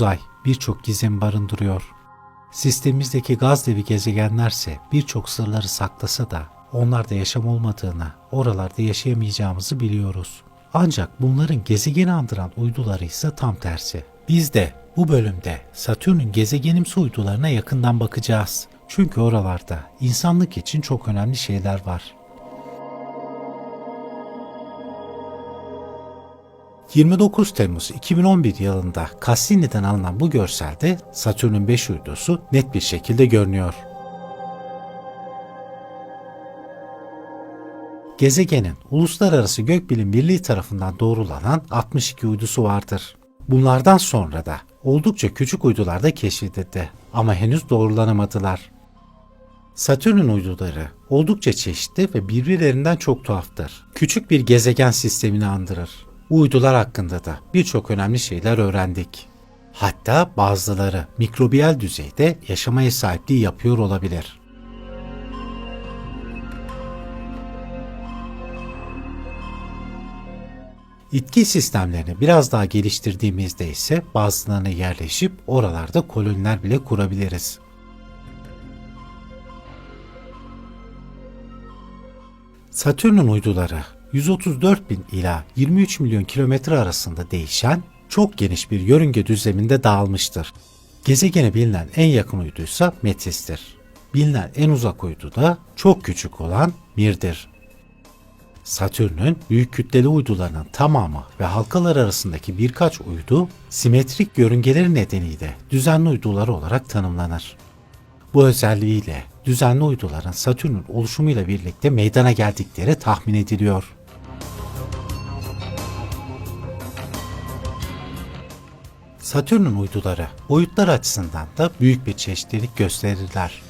uzay birçok gizem barındırıyor. Sistemimizdeki gaz devi gezegenlerse birçok sırları saklasa da onlarda yaşam olmadığını, oralarda yaşayamayacağımızı biliyoruz. Ancak bunların gezegeni andıran uyduları ise tam tersi. Biz de bu bölümde Satürn'ün gezegenimsi uydularına yakından bakacağız. Çünkü oralarda insanlık için çok önemli şeyler var. 29 Temmuz 2011 yılında Cassini'den alınan bu görselde Satürn'ün 5 uydusu net bir şekilde görünüyor. Gezegenin Uluslararası Gökbilim Birliği tarafından doğrulanan 62 uydusu vardır. Bunlardan sonra da oldukça küçük uydular da keşfedildi ama henüz doğrulanamadılar. Satürn'ün uyduları oldukça çeşitli ve birbirlerinden çok tuhaftır. Küçük bir gezegen sistemini andırır. Uydular hakkında da birçok önemli şeyler öğrendik. Hatta bazıları mikrobiyal düzeyde yaşamaya sahipliği yapıyor olabilir. İtki sistemlerini biraz daha geliştirdiğimizde ise bazılarına yerleşip oralarda koloniler bile kurabiliriz. Satürn'ün uyduları 134 bin ila 23 milyon kilometre arasında değişen çok geniş bir yörünge düzleminde dağılmıştır. Gezegene bilinen en yakın uyduysa Metis'tir. Bilinen en uzak uydu da çok küçük olan Mir'dir. Satürn'ün büyük kütleli uydularının tamamı ve halkalar arasındaki birkaç uydu simetrik yörüngeleri nedeniyle düzenli uydular olarak tanımlanır. Bu özelliğiyle düzenli uyduların Satürn'ün oluşumuyla birlikte meydana geldikleri tahmin ediliyor. Satürn'ün uyduları boyutlar açısından da büyük bir çeşitlilik gösterirler.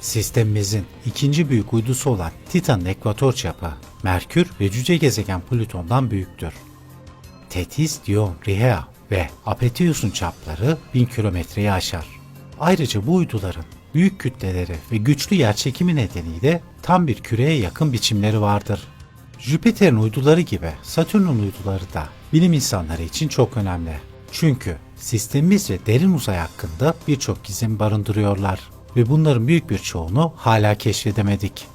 Sistemimizin ikinci büyük uydusu olan Titan'ın ekvator çapı, Merkür ve cüce gezegen Plüton'dan büyüktür. Tetis, Dion, Rhea ve Apetius'un çapları 1000 kilometreyi aşar. Ayrıca bu uyduların büyük kütleleri ve güçlü yerçekimi nedeniyle tam bir küreye yakın biçimleri vardır. Jüpiter'in uyduları gibi Satürn'ün uyduları da bilim insanları için çok önemli. Çünkü sistemimiz ve derin uzay hakkında birçok gizem barındırıyorlar ve bunların büyük bir çoğunu hala keşfedemedik.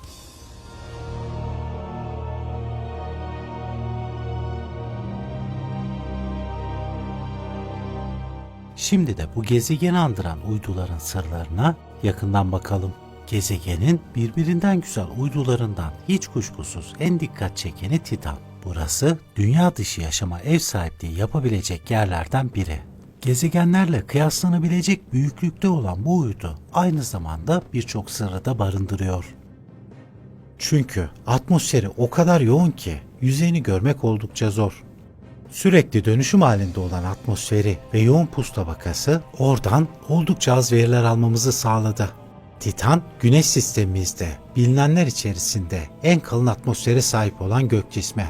Şimdi de bu gezegeni andıran uyduların sırlarına yakından bakalım. Gezegenin birbirinden güzel uydularından hiç kuşkusuz en dikkat çekeni Titan. Burası dünya dışı yaşama ev sahipliği yapabilecek yerlerden biri. Gezegenlerle kıyaslanabilecek büyüklükte olan bu uydu aynı zamanda birçok sırrı da barındırıyor. Çünkü atmosferi o kadar yoğun ki yüzeyini görmek oldukça zor. Sürekli dönüşüm halinde olan atmosferi ve yoğun pus tabakası oradan oldukça az veriler almamızı sağladı. Titan, güneş sistemimizde bilinenler içerisinde en kalın atmosfere sahip olan gök cismi.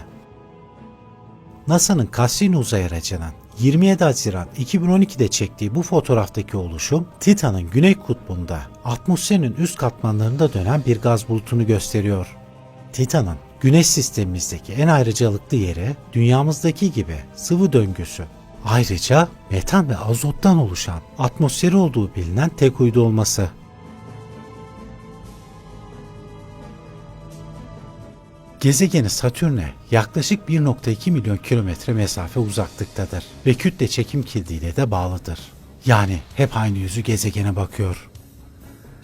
NASA'nın Cassini uzay aracının 27 Haziran 2012'de çektiği bu fotoğraftaki oluşum Titan'ın güney kutbunda atmosferin üst katmanlarında dönen bir gaz bulutunu gösteriyor. Titan'ın güneş sistemimizdeki en ayrıcalıklı yeri dünyamızdaki gibi sıvı döngüsü. Ayrıca metan ve azottan oluşan atmosferi olduğu bilinen tek uydu olması. Gezegeni Satürn'e yaklaşık 1.2 milyon kilometre mesafe uzaklıktadır ve kütle çekim kildiyle de bağlıdır. Yani hep aynı yüzü gezegene bakıyor.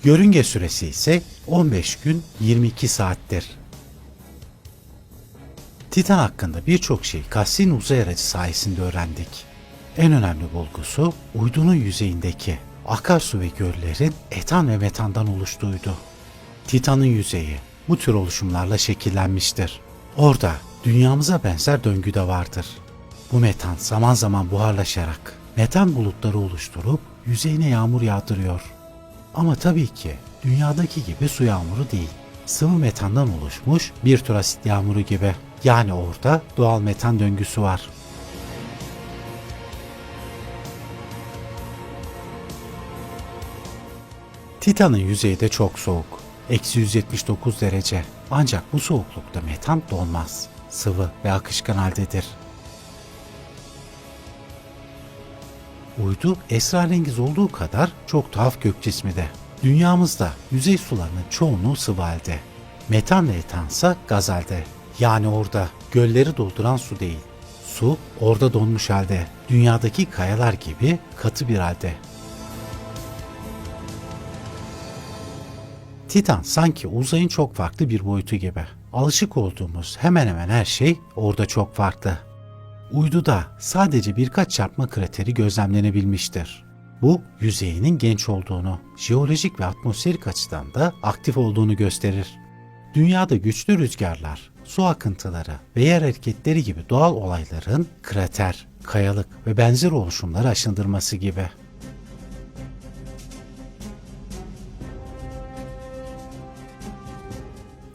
Yörünge süresi ise 15 gün 22 saattir. Titan hakkında birçok şey Cassini uzay aracı sayesinde öğrendik. En önemli bulgusu uydunun yüzeyindeki akarsu ve göllerin etan ve metandan oluştuğuydu. Titan'ın yüzeyi bu tür oluşumlarla şekillenmiştir. Orada dünyamıza benzer döngü de vardır. Bu metan zaman zaman buharlaşarak metan bulutları oluşturup yüzeyine yağmur yağdırıyor. Ama tabii ki dünyadaki gibi su yağmuru değil. Sıvı metandan oluşmuş bir tür asit yağmuru gibi. Yani orada doğal metan döngüsü var. Titan'ın yüzeyi de çok soğuk. Eksi 179 derece. Ancak bu soğuklukta metan donmaz. Sıvı ve akışkan haldedir. Uydu esrarengiz olduğu kadar çok tuhaf gök cismi de. Dünyamızda yüzey sularının çoğunluğu sıvı halde. Metan ve etansa gaz halde. Yani orada gölleri dolduran su değil. Su orada donmuş halde. Dünyadaki kayalar gibi katı bir halde. Titan sanki uzayın çok farklı bir boyutu gibi. Alışık olduğumuz hemen hemen her şey orada çok farklı. Uyduda sadece birkaç çarpma krateri gözlemlenebilmiştir. Bu yüzeyinin genç olduğunu, jeolojik ve atmosferik açıdan da aktif olduğunu gösterir. Dünyada güçlü rüzgarlar, su akıntıları ve yer hareketleri gibi doğal olayların krater, kayalık ve benzer oluşumları aşındırması gibi.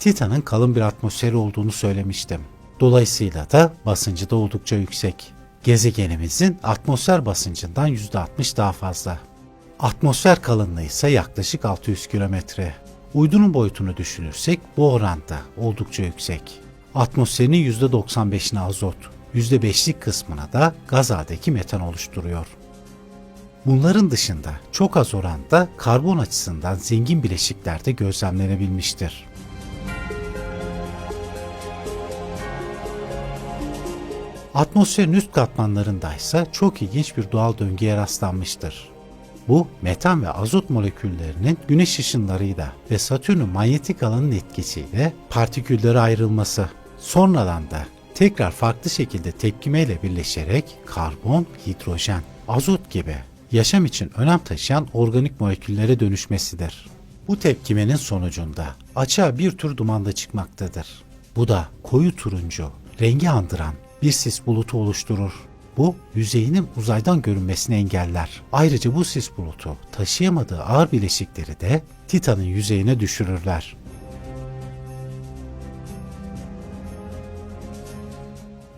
Titan'ın kalın bir atmosferi olduğunu söylemiştim. Dolayısıyla da basıncı da oldukça yüksek. Gezegenimizin atmosfer basıncından %60 daha fazla. Atmosfer kalınlığı ise yaklaşık 600 kilometre. Uydunun boyutunu düşünürsek bu oranda oldukça yüksek. Atmosferinin %95'ini azot, %5'lik kısmına da gaz haldeki metan oluşturuyor. Bunların dışında çok az oranda karbon açısından zengin bileşikler de gözlemlenebilmiştir. Atmosferin üst katmanlarında ise çok ilginç bir doğal döngüye rastlanmıştır. Bu metan ve azot moleküllerinin güneş ışınlarıyla ve Satürn'ün manyetik alanın etkisiyle partiküllere ayrılması, sonradan da tekrar farklı şekilde tepkimeyle birleşerek karbon, hidrojen, azot gibi yaşam için önem taşıyan organik moleküllere dönüşmesidir. Bu tepkimenin sonucunda açığa bir tür dumanda çıkmaktadır. Bu da koyu turuncu, rengi andıran bir sis bulutu oluşturur. Bu yüzeyinin uzaydan görünmesini engeller. Ayrıca bu sis bulutu taşıyamadığı ağır bileşikleri de Titan'ın yüzeyine düşürürler.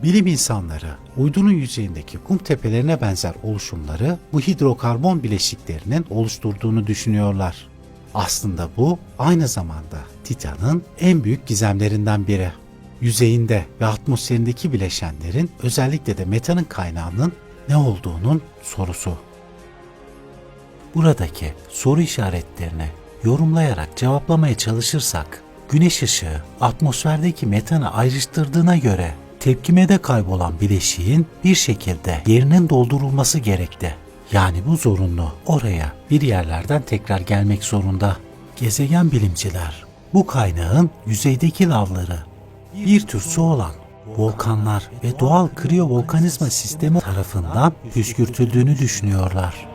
Bilim insanları uydunun yüzeyindeki kum tepelerine benzer oluşumları bu hidrokarbon bileşiklerinin oluşturduğunu düşünüyorlar. Aslında bu aynı zamanda Titan'ın en büyük gizemlerinden biri yüzeyinde ve atmosferindeki bileşenlerin özellikle de metanın kaynağının ne olduğunun sorusu. Buradaki soru işaretlerini yorumlayarak cevaplamaya çalışırsak, güneş ışığı atmosferdeki metanı ayrıştırdığına göre tepkimede kaybolan bileşiğin bir şekilde yerinin doldurulması gerekti. Yani bu zorunlu. Oraya bir yerlerden tekrar gelmek zorunda. Gezegen bilimciler bu kaynağın yüzeydeki lavları bir tür su olan volkanlar ve doğal kriyovolkanizma sistemi tarafından püskürtüldüğünü düşünüyorlar.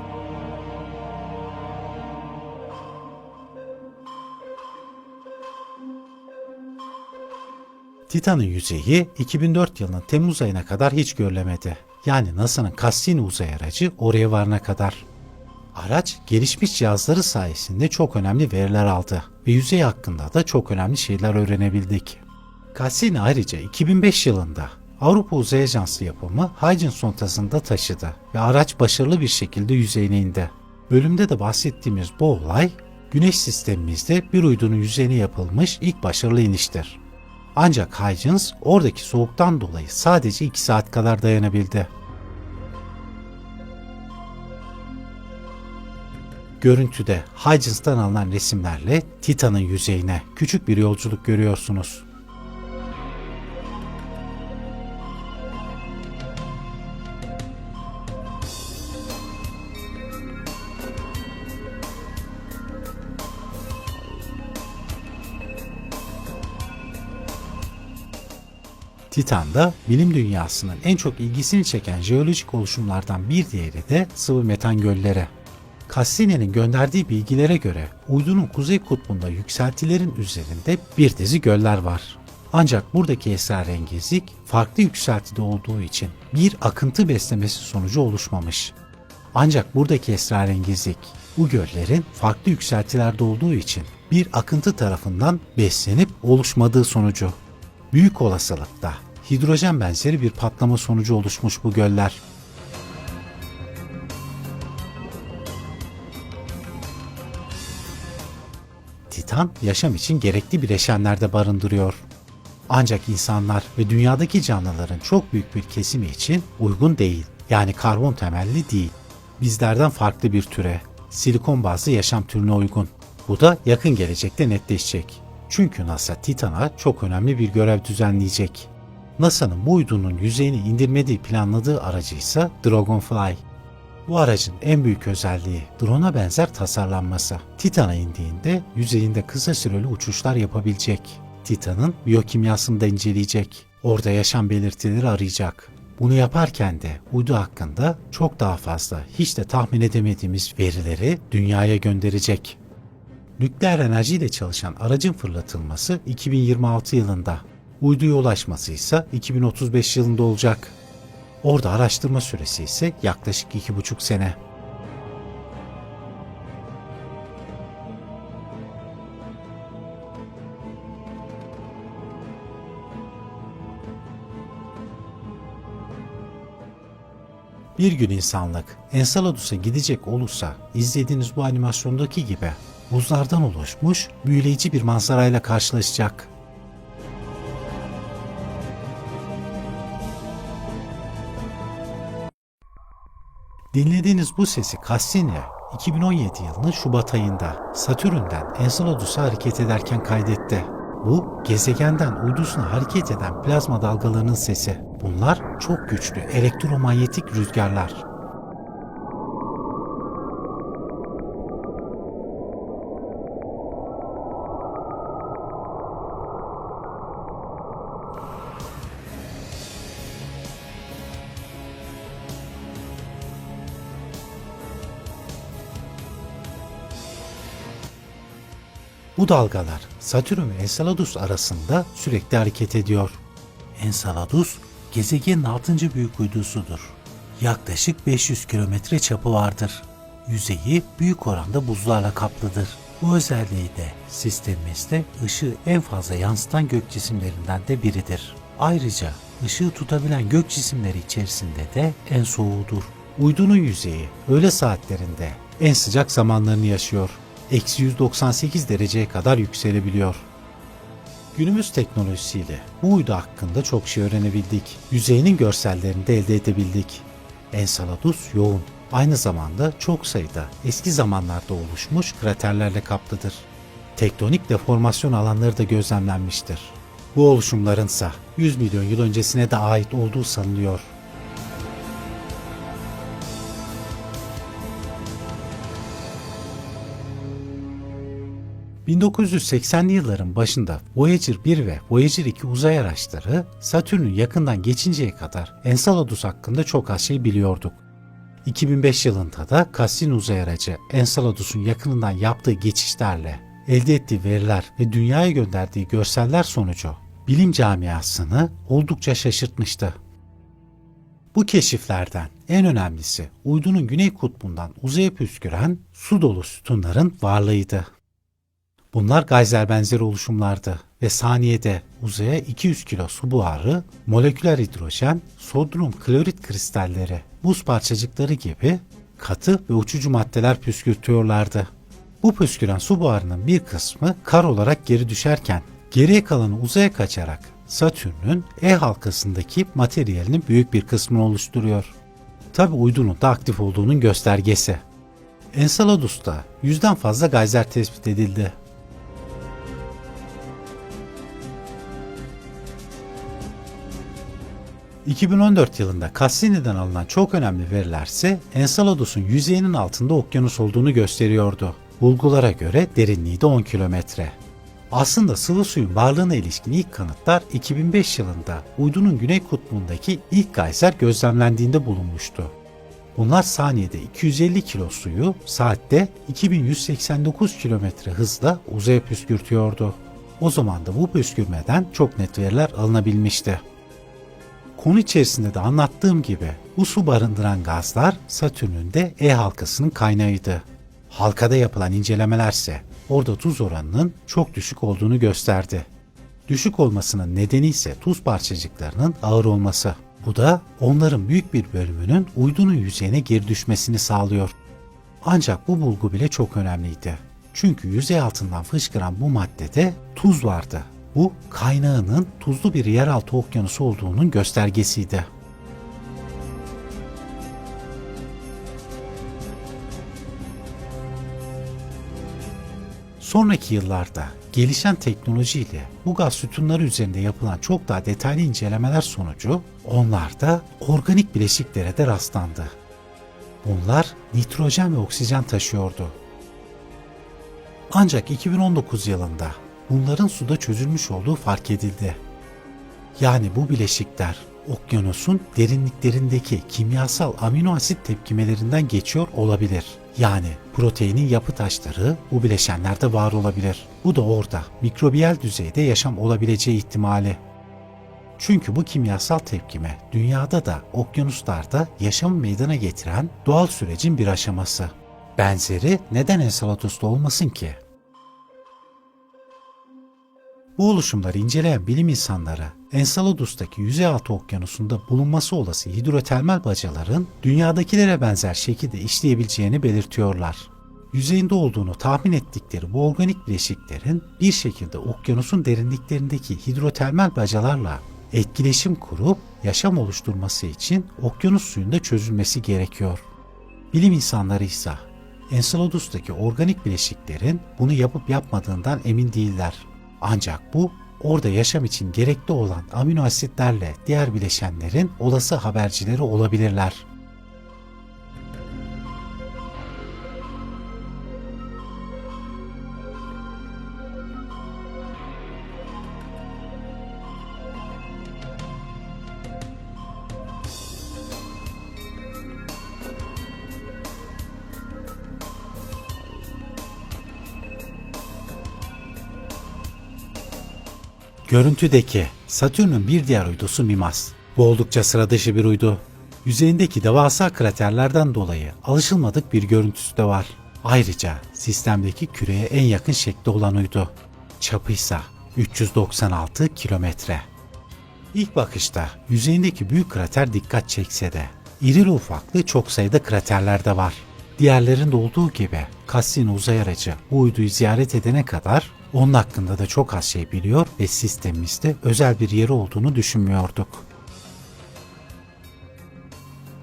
Titan'ın yüzeyi 2004 yılının Temmuz ayına kadar hiç görülemedi. Yani NASA'nın Cassini uzay aracı oraya varana kadar. Araç gelişmiş cihazları sayesinde çok önemli veriler aldı ve yüzey hakkında da çok önemli şeyler öğrenebildik. Cassini ayrıca 2005 yılında Avrupa Uzay Ajansı yapımı Huygens sondasında taşıdı ve araç başarılı bir şekilde yüzeyine indi. Bölümde de bahsettiğimiz bu olay Güneş sistemimizde bir uydunun yüzeyine yapılmış ilk başarılı iniştir. Ancak Huygens oradaki soğuktan dolayı sadece 2 saat kadar dayanabildi. Görüntüde Huygens'tan alınan resimlerle Titan'ın yüzeyine küçük bir yolculuk görüyorsunuz. Titan'da bilim dünyasının en çok ilgisini çeken jeolojik oluşumlardan bir diğeri de sıvı metan gölleri. Cassini'nin gönderdiği bilgilere göre uydunun kuzey kutbunda yükseltilerin üzerinde bir dizi göller var. Ancak buradaki esrarengizlik farklı yükseltide olduğu için bir akıntı beslemesi sonucu oluşmamış. Ancak buradaki esrarengizlik bu göllerin farklı yükseltilerde olduğu için bir akıntı tarafından beslenip oluşmadığı sonucu. Büyük olasılıkla hidrojen benzeri bir patlama sonucu oluşmuş bu göller. Titan yaşam için gerekli bileşenlerde barındırıyor. Ancak insanlar ve dünyadaki canlıların çok büyük bir kesimi için uygun değil. Yani karbon temelli değil. bizlerden farklı bir türe, silikon bazlı yaşam türüne uygun. Bu da yakın gelecekte netleşecek. Çünkü NASA Titan'a çok önemli bir görev düzenleyecek. NASA'nın bu uydunun yüzeyini indirmediği planladığı aracı ise Dragonfly. Bu aracın en büyük özelliği drone'a benzer tasarlanması. Titan'a indiğinde yüzeyinde kısa süreli uçuşlar yapabilecek. Titan'ın biyokimyasını da inceleyecek. Orada yaşam belirtileri arayacak. Bunu yaparken de uydu hakkında çok daha fazla hiç de tahmin edemediğimiz verileri dünyaya gönderecek. Nükleer enerjiyle çalışan aracın fırlatılması 2026 yılında, uyduya ulaşması ise 2035 yılında olacak. Orada araştırma süresi ise yaklaşık 2,5 sene. Bir gün insanlık Enceladus'a gidecek olursa izlediğiniz bu animasyondaki gibi buzlardan oluşmuş büyüleyici bir manzarayla karşılaşacak. Dinlediğiniz bu sesi Cassini 2017 yılının Şubat ayında Satürn'den Enceladus'a hareket ederken kaydetti. Bu gezegenden uydusuna hareket eden plazma dalgalarının sesi. Bunlar çok güçlü elektromanyetik rüzgarlar. Bu dalgalar Satürn ve Enceladus arasında sürekli hareket ediyor. Enceladus gezegenin 6. büyük uydusudur. Yaklaşık 500 kilometre çapı vardır. Yüzeyi büyük oranda buzlarla kaplıdır. Bu özelliği de sistemimizde ışığı en fazla yansıtan gök cisimlerinden de biridir. Ayrıca ışığı tutabilen gök cisimleri içerisinde de en soğuğudur. Uydunun yüzeyi öğle saatlerinde en sıcak zamanlarını yaşıyor. Eksi 198 dereceye kadar yükselebiliyor. Günümüz teknolojisiyle bu uydu hakkında çok şey öğrenebildik. Yüzeyinin görsellerini de elde edebildik. Enceladus yoğun, aynı zamanda çok sayıda eski zamanlarda oluşmuş kraterlerle kaplıdır. Tektonik deformasyon alanları da gözlemlenmiştir. Bu oluşumlarınsa 100 milyon yıl öncesine de ait olduğu sanılıyor. ...1980'li yılların başında Voyager 1 ve Voyager 2 uzay araçları Satürn'ün yakından geçinceye kadar Enceladus hakkında çok az şey biliyorduk. 2005 yılında da Cassini uzay aracı Enceladus'un yakınından yaptığı geçişlerle elde ettiği veriler ve dünyaya gönderdiği görseller sonucu bilim camiasını oldukça şaşırtmıştı. Bu keşiflerden en önemlisi uydunun güney kutbundan uzaya püsküren su dolu sütunların varlığıydı. Bunlar gayzer benzeri oluşumlardı ve saniyede uzaya 200 kilo su buharı, moleküler hidrojen, sodyum klorit kristalleri, buz parçacıkları gibi katı ve uçucu maddeler püskürtüyorlardı. Bu püsküren su buharının bir kısmı kar olarak geri düşerken geriye kalanı uzaya kaçarak Satürn'ün E halkasındaki materyalinin büyük bir kısmını oluşturuyor. Tabi uydunun da aktif olduğunun göstergesi. Enceladus'ta yüzden fazla gayzer tespit edildi. ...2014 yılında Cassini'den alınan çok önemli verilerse... ...Enceladus'un yüzeyinin altında okyanus olduğunu gösteriyordu. Bulgulara göre derinliği de 10 kilometre. Aslında sıvı suyun varlığına ilişkin ilk kanıtlar 2005 yılında uydunun güney kutbundaki ilk gayzer gözlemlendiğinde bulunmuştu. Bunlar saniyede 250 kilo suyu saatte 2189 kilometre hızla uzaya püskürtüyordu. O zaman da bu püskürmeden çok net veriler alınabilmişti. Konu içerisinde de anlattığım gibi bu su barındıran gazlar Satürn'ün de E halkasının kaynağıydı. Halkada yapılan incelemelerse orada tuz oranının çok düşük olduğunu gösterdi. Düşük olmasının nedeni ise tuz parçacıklarının ağır olması. Bu da onların büyük bir bölümünün uydunun yüzeyine geri düşmesini sağlıyor. Ancak bu bulgu bile çok önemliydi. Çünkü yüzey altından fışkıran bu maddede tuz vardı. Bu kaynağının tuzlu bir yeraltı okyanusu olduğunun göstergesiydi. Sonraki yıllarda gelişen teknolojiyle bu gaz sütunları üzerinde yapılan çok daha detaylı incelemeler sonucu onlarda organik bileşiklere de rastlandı. Bunlar nitrojen ve oksijen taşıyordu. Ancak 2019 yılında bunların suda çözülmüş olduğu fark edildi. Yani bu bileşikler okyanusun derinliklerindeki kimyasal amino asit tepkimelerinden geçiyor olabilir. Yani proteinin yapı taşları bu bileşenlerde var olabilir. Bu da orada mikrobiyal düzeyde yaşam olabileceği ihtimali. Çünkü bu kimyasal tepkime dünyada da okyanuslarda yaşamı meydana getiren doğal sürecin bir aşaması. Benzeri neden Enceladus'ta olmasın ki? Bu oluşumları inceleyen bilim insanları Enceladus'taki yüzeyaltı okyanusunda bulunması olası hidrotermal bacaların dünyadakilere benzer şekilde işleyebileceğini belirtiyorlar. Yüzeyinde olduğunu tahmin ettikleri bu organik bileşiklerin bir şekilde okyanusun derinliklerindeki hidrotermal bacalarla etkileşim kurup yaşam oluşturması için okyanus suyunda çözülmesi gerekiyor. Bilim insanları ise Enceladus'taki organik bileşiklerin bunu yapıp yapmadığından emin değiller. Ancak bu orada yaşam için gerekli olan amino asitlerle diğer bileşenlerin olası habercileri olabilirler. Görüntüdeki Satürn'ün bir diğer uydusu Mimas. Bu oldukça sıra dışı bir uydu. Yüzeyindeki devasa kraterlerden dolayı alışılmadık bir görüntüsü de var. Ayrıca sistemdeki küreye en yakın şekli olan uydu. Çapı ise 396 kilometre. İlk bakışta yüzeyindeki büyük krater dikkat çekse de irili ufaklı çok sayıda kraterler de var. Diğerlerinde olduğu gibi Cassini uzay aracı bu uyduyu ziyaret edene kadar onun hakkında da çok az şey biliyor ve sistemimizde özel bir yeri olduğunu düşünmüyorduk.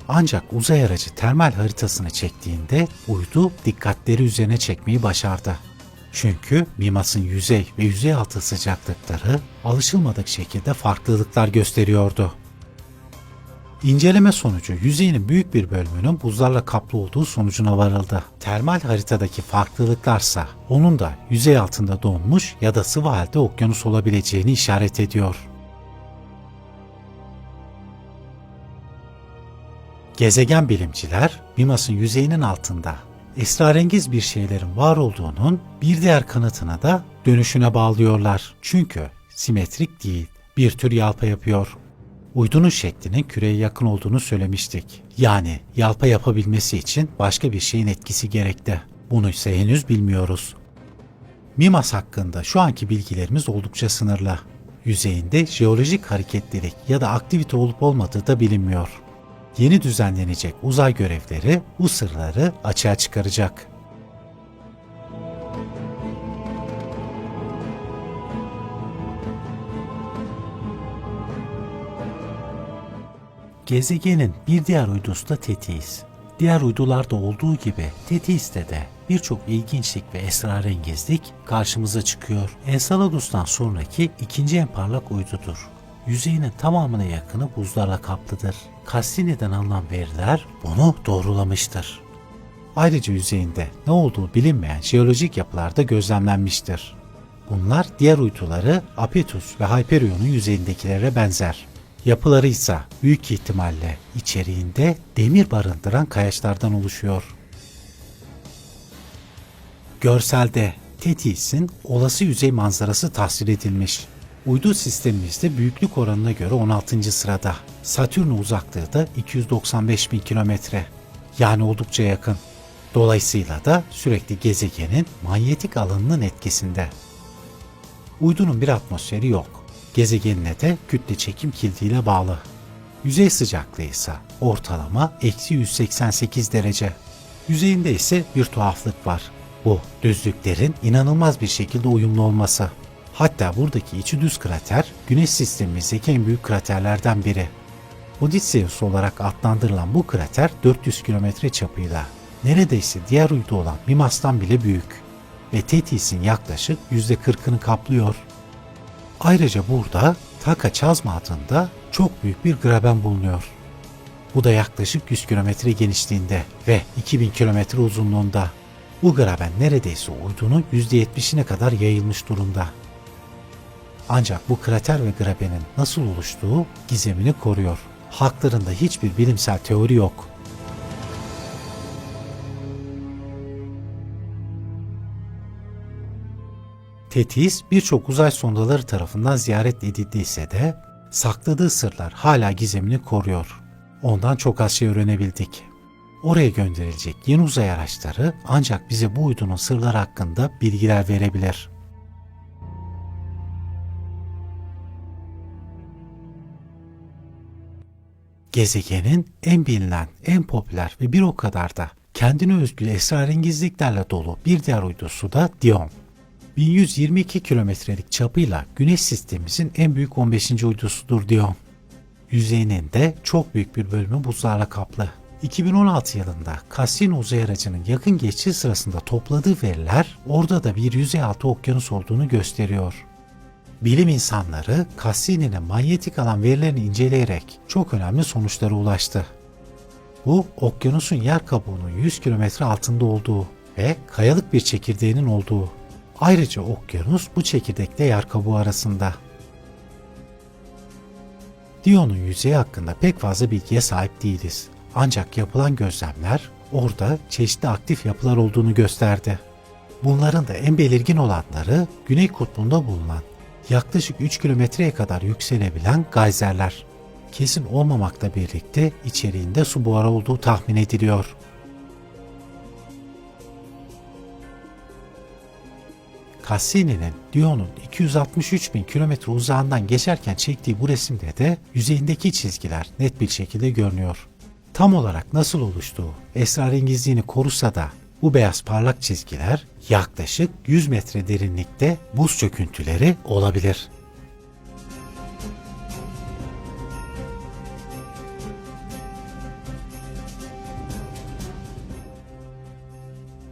Ancak uzay aracı termal haritasını çektiğinde uydu dikkatleri üzerine çekmeyi başardı. Çünkü Mimas'ın yüzey ve yüzey altı sıcaklıkları alışılmadık şekilde farklılıklar gösteriyordu. İnceleme sonucu yüzeyinin büyük bir bölümünün buzlarla kaplı olduğu sonucuna varıldı. Termal haritadaki farklılıklarsa onun da yüzey altında donmuş ya da sıvı halde okyanus olabileceğini işaret ediyor. Gezegen bilimciler Mimas'ın yüzeyinin altında esrarengiz bir şeylerin var olduğunun bir diğer kanıtına da dönüşüne bağlıyorlar. Çünkü simetrik değil, bir tür yalpa yapıyor. Uydunun şeklinin küreye yakın olduğunu söylemiştik. Yani yalpa yapabilmesi için başka bir şeyin etkisi gerekti. Bunu ise henüz bilmiyoruz. Mimas hakkında şu anki bilgilerimiz oldukça sınırlı. Yüzeyinde jeolojik hareketlilik ya da aktivite olup olmadığı da bilinmiyor. Yeni düzenlenecek uzay görevleri bu sırları açığa çıkaracak. Gezegenin bir diğer uydusu da Tethys. Diğer uydularda olduğu gibi Tethys'te de birçok ilginçlik ve esrarengizlik karşımıza çıkıyor. Enceladus'tan sonraki ikinci en parlak uydudur. Yüzeyinin tamamına yakını buzlarla kaplıdır. Cassini'den alınan veriler bunu doğrulamıştır. Ayrıca yüzeyinde ne olduğu bilinmeyen jeolojik yapılar da gözlemlenmiştir. Bunlar diğer uyduları Apetus ve Hyperion'un yüzeyindekilere benzer. Yapıları ise büyük ihtimalle içeriğinde demir barındıran kayaçlardan oluşuyor. Görselde Tethys'in olası yüzey manzarası tasvir edilmiş. Uydu sistemimizde büyüklük oranına göre 16. sırada. Satürn'e uzaklığı da 295 bin kilometre. Yani oldukça yakın. Dolayısıyla da sürekli gezegenin manyetik alanının etkisinde. Uydunun bir atmosferi yok. Gezegenine de kütle çekim kildiyle bağlı. Yüzey sıcaklığı ise ortalama eksi 188 derece. Yüzeyinde ise bir tuhaflık var. Bu düzlüklerin inanılmaz bir şekilde uyumlu olması. Hatta buradaki içi düz krater güneş sistemimizdeki en büyük kraterlerden biri. Odysseus olarak adlandırılan bu krater 400 kilometre çapıyla neredeyse diğer uydu olan Mimas'tan bile büyük. ve Tetis'in yaklaşık %40'ını kaplıyor. Ayrıca burada Taka Çazma adında çok büyük bir graben bulunuyor. Bu da yaklaşık 100 kilometre genişliğinde ve 2000 kilometre uzunluğunda. Bu graben neredeyse uydunun %70'ine kadar yayılmış durumda. Ancak bu krater ve grabenin nasıl oluştuğu gizemini koruyor. Haklarında hiçbir bilimsel teori yok. Tetis birçok uzay sondaları tarafından ziyaret edildiyse de sakladığı sırlar hala gizemini koruyor. Ondan çok az şey öğrenebildik. Oraya gönderilecek yeni uzay araçları ancak bize bu uydunun sırları hakkında bilgiler verebilir. Gezegenin en bilinen, en popüler ve bir o kadar da kendine özgü esrarengizliklerle dolu bir diğer uydusu da Dion. 1122 kilometrelik çapıyla Güneş sistemimizin en büyük 15. uydusudur Dion. Yüzeyinin de çok büyük bir bölümü buzlarla kaplı. 2016 yılında Cassini uzay aracının yakın geçişi sırasında topladığı veriler orada da bir yüzey altı okyanus olduğunu gösteriyor. Bilim insanları Cassini'nin manyetik alan verilerini inceleyerek çok önemli sonuçlara ulaştı. Bu okyanusun yer kabuğunun 100 kilometre altında olduğu ve kayalık bir çekirdeğinin olduğu. Ayrıca okyanus bu çekirdekle yer kabuğu arasında. Dion'un yüzeyi hakkında pek fazla bilgiye sahip değiliz. Ancak yapılan gözlemler orada çeşitli aktif yapılar olduğunu gösterdi. Bunların da en belirgin olanları Güney Kutbu'nda bulunan yaklaşık 3 kilometreye kadar yükselebilen gayzerler. Kesin olmamakla birlikte içeriğinde su buharı olduğu tahmin ediliyor. Cassini'nin Dion'un 263 bin kilometre uzağından geçerken çektiği bu resimde de yüzeyindeki çizgiler net bir şekilde görünüyor. Tam olarak nasıl oluştuğu esrarengizliğini korusa da bu beyaz parlak çizgiler yaklaşık 100 metre derinlikte buz çöküntüleri olabilir.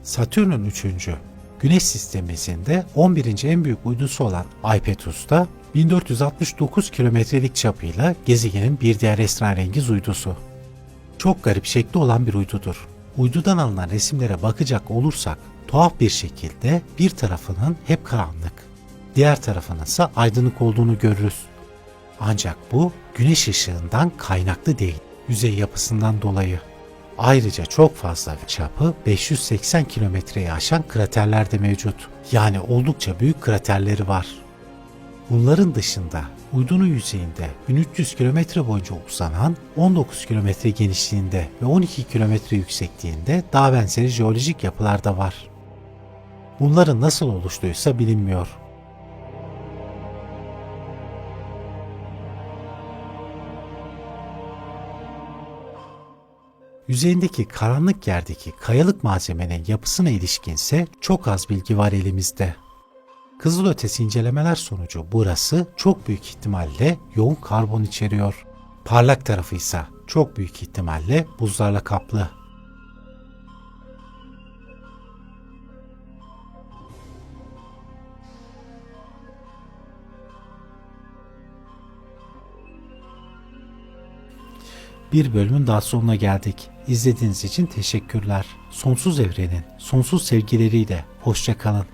Satürn'ün 3. Güneş sistemimizin de 11. en büyük uydusu olan Ipetus'ta 1469 kilometrelik çapıyla gezegenin bir diğer esrarengiz uydusu. Çok garip şekli olan bir uydudur. Uydudan alınan resimlere bakacak olursak tuhaf bir şekilde bir tarafının hep karanlık, diğer tarafının ise aydınlık olduğunu görürüz. Ancak bu güneş ışığından kaynaklı değil, yüzey yapısından dolayı. Ayrıca çok fazla çapı 580 kilometreyi aşan kraterler de mevcut. Yani oldukça büyük kraterleri var. Bunların dışında uydunun yüzeyinde 1300 kilometre boyunca uzanan 19 kilometre genişliğinde ve 12 kilometre yüksekliğinde dağ benzeri jeolojik yapılar da var. Bunların nasıl oluştuysa bilinmiyor. Yüzeyindeki karanlık yerdeki kayalık malzemenin yapısına ilişkinse çok az bilgi var elimizde. Kızılötesi incelemeler sonucu burası çok büyük ihtimalle yoğun karbon içeriyor. Parlak tarafı ise çok büyük ihtimalle buzlarla kaplı. Bir bölümün daha sonuna geldik. İzlediğiniz için teşekkürler. Sonsuz evrenin sonsuz sevgileriyle hoşça kalın.